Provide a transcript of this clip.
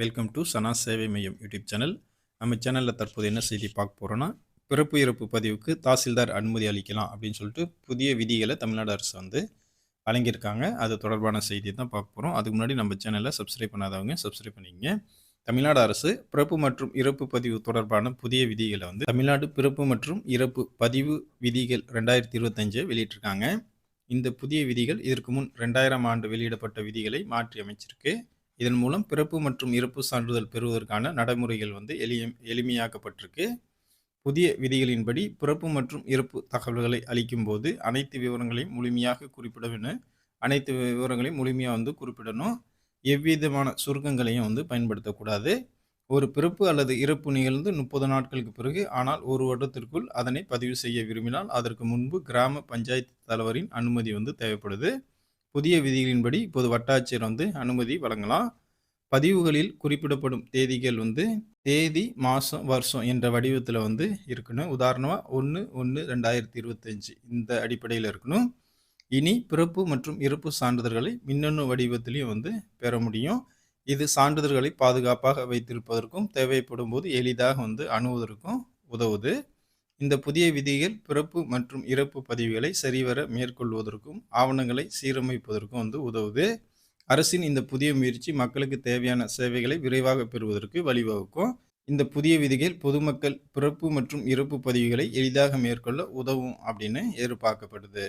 Welcome to சனா சேவை மையம் YouTube channel. நம்ம சேனலில் தற்போது என்ன செய்தி பார்க்க போகிறோன்னா பிறப்பு இறப்பு பதிவுக்கு தாசில்தார் அனுமதி அளிக்கலாம் அப்படின்னு சொல்லிட்டு புதிய விதிகளை தமிழ்நாடு அரசு வந்து வழங்கியிருக்காங்க. அது தொடர்பான செய்தி தான் பார்க்க போகிறோம் அதுக்கு முன்னாடி நம்ம சேனலை சப்ஸ்கிரைப் பண்ணாதவங்க சப்ஸ்கிரைப் பண்ணிக்கங்க. தமிழ்நாடு அரசு பிறப்பு மற்றும் இறப்பு பதிவு தொடர்பான புதிய விதிகளை வந்து தமிழ்நாடு பிறப்பு மற்றும் இறப்பு பதிவு விதிகள் ரெண்டாயிரத்தி இருபத்தஞ்சை வெளியிட்டிருக்காங்க. இந்த புதிய விதிகள் இதற்கு முன் ரெண்டாயிரம் ஆண்டு வெளியிடப்பட்ட விதிகளை மாற்றி அமைச்சிருக்கு. இதன் மூலம் பிறப்பு மற்றும் இறப்பு சான்றிதழ் பெறுவதற்கான நடைமுறைகள் வந்து எளிய எளிமையாக்கப்பட்டிருக்கு. புதிய விதிகளின்படி பிறப்பு மற்றும் இறப்பு தகவல்களை அளிக்கும் போது அனைத்து விவரங்களையும் முழுமையாக குறிப்பிடணும் அனைத்து விவரங்களையும் முழுமையாக வந்து குறிப்பிடணும். எவ்விதமான சுருக்கங்களையும் வந்து பயன்படுத்தக்கூடாது. ஒரு பிறப்பு அல்லது இறப்பு நிகழ்ந்து முப்பது நாட்களுக்கு பிறகு ஆனால் ஒரு வருடத்திற்குள் அதனை பதிவு செய்ய விரும்பினால் அதற்கு முன்பு கிராம பஞ்சாயத்து தலைவரின் அனுமதி வந்து தேவைப்படுது. புதிய விதிகளின்படி இப்போது வட்டாட்சியர் வந்து அனுமதி வழங்கலாம். பதிவுகளில் குறிப்பிடப்படும் தேதிகள் வந்து தேதி மாதம் வருஷம் என்ற வடிவத்தில் வந்து இருக்கணும். உதாரணமாக ஒன்று ஒன்று ரெண்டாயிரத்தி இருபத்தஞ்சி இந்த அடிப்படையில் இருக்கணும். இனி பிறப்பு மற்றும் இறப்பு சான்றிதழ்களை மின்னணு வடிவத்திலையும் வந்து பெற முடியும். இது சான்றிதழ்களை பாதுகாப்பாக வைத்திருப்பதற்கும் தேவைப்படும் போது எளிதாக வந்து அணுவதற்கும் உதவுது. இந்த புதிய விதிகள் பிறப்பு மற்றும் இறப்பு பதிவுகளை சரிவர மேற்கொள்வதற்கும் ஆவணங்களை சீரமைப்பதற்கும் வந்து உதவுது. அரசின் இந்த புதிய முயற்சி மக்களுக்கு தேவையான சேவைகளை விரைவாக பெறுவதற்கு வழிவகுக்கும். இந்த புதிய விதிகள் பொதுமக்கள் பிறப்பு மற்றும் இறப்பு பதிவுகளை எளிதாக மேற்கொள்ள உதவும் அப்படின்னு எதிர்பார்க்கப்படுது.